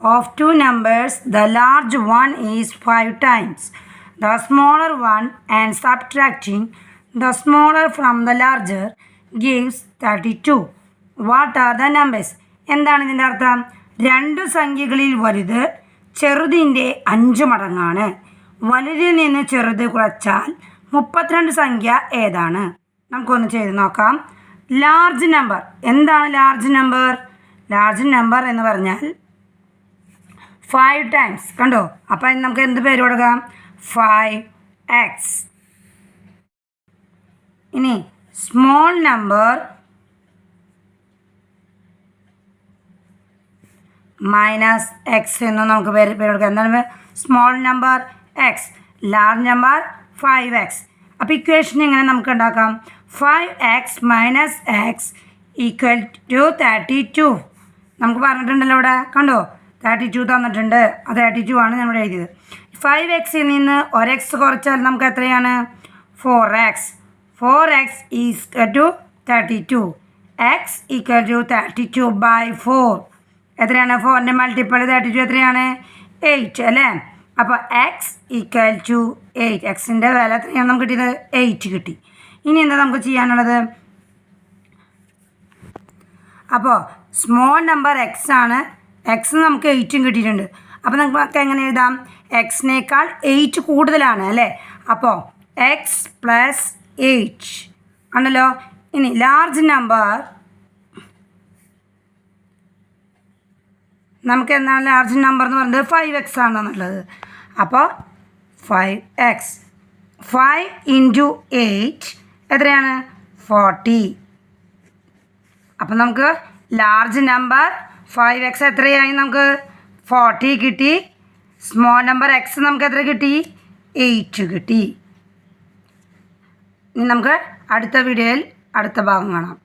of two numbers, the large one is 5 times. The smaller one and subtracting the smaller from the larger gives 32. What are the numbers? എന്താണ് ഇതിന്റെ അർത്ഥം? രണ്ട് സംഖ്യകളിൽ വലുത് ചെറുതിന്റെ അഞ്ച് മടങ്ങാണ്. വലുതിൽ നിന്ന് ചെറുത് കുറച്ചാൽ മുപ്പത്തിരണ്ട് സംഖ്യ ഏതാണ്? നമുക്കൊന്ന് ചെയ്ത് നോക്കാം. ലാർജ് നമ്പർ എന്താണ് ലാർജ് നമ്പർ ലാർജ് നമ്പർ എന്ന് പറഞ്ഞാൽ ഫൈവ് ടൈംസ് കണ്ടോ? അപ്പം നമുക്ക് എന്ത് പേര് കൊടുക്കാം? ഫൈവ് എക്സ് ഇനി സ്മോൾ നമ്പർ മൈനസ് എക്സ് എന്ന് നമുക്ക് പേര് പേര് കൊടുക്കാം. എന്താണ് small number X large number five X അപ്പോൾ ഇക്വേഷൻ എങ്ങനെ നമുക്ക് ഉണ്ടാക്കാം? Five X minus X equal to thirty two നമുക്ക് പറഞ്ഞിട്ടുണ്ടല്ലോ ഇവിടെ. കണ്ടോ? തേർട്ടി തന്നിട്ടുണ്ട്. ആ തേർട്ടി ടു ആണ് നമ്മൾ എഴുതിയത്. ഫൈവ് എക്സിൽ നിന്ന് ഒരു എക്സ് കുറച്ചാൽ നമുക്ക് എത്രയാണ്? Four X four X is to thirty two X equal to thirty two by four എത്രയാണ്? ഫോറിന്റെ മൾട്ടിപ്പിൾ തേർട്ടി ടു എത്രയാണ്? എയ്റ്റ് അല്ലേ? അപ്പോൾ എക്സ് ഈക്വൽ ടു എയ്റ്റ് എക്സിന്റെ വില എത്രയാണ് നമുക്ക് കിട്ടിയത്? എയ്റ്റ് കിട്ടി. ഇനി എന്താ നമുക്ക് ചെയ്യാനുള്ളത്? അപ്പോൾ സ്മോൾ നമ്പർ എക്സ് ആണ് എക്സ് നമുക്ക് എയ്റ്റും കിട്ടിയിട്ടുണ്ട്. അപ്പോൾ നമുക്ക് എങ്ങനെ എഴുതാം? എക്സിനേക്കാൾ എയ്റ്റ് കൂടുതലാണ് അല്ലേ? അപ്പോൾ എക്സ് പ്ലസ് എയ്റ്റ് ആണല്ലോ ഇനി ലാർജ് നമ്പർ നമുക്ക് എന്താണ് ലാർജ് നമ്പർ എന്ന് പറയുന്നത് ഫൈവ് എക്സ് ആണെന്നുള്ളത് അപ്പോൾ five X five into eight എത്രയാണ്? ഫോർട്ടി അപ്പം നമുക്ക് ലാർജ് നമ്പർ ഫൈവ് എക്സ് എത്രയായി നമുക്ക്? ഫോർട്ടി കിട്ടി. സ്മോൾ നമ്പർ എക്സ് നമുക്ക് എത്ര കിട്ടി? എയ്റ്റ് കിട്ടി. ഇനി നമുക്ക് അടുത്ത വീഡിയോയിൽ അടുത്ത ഭാഗം കാണാം.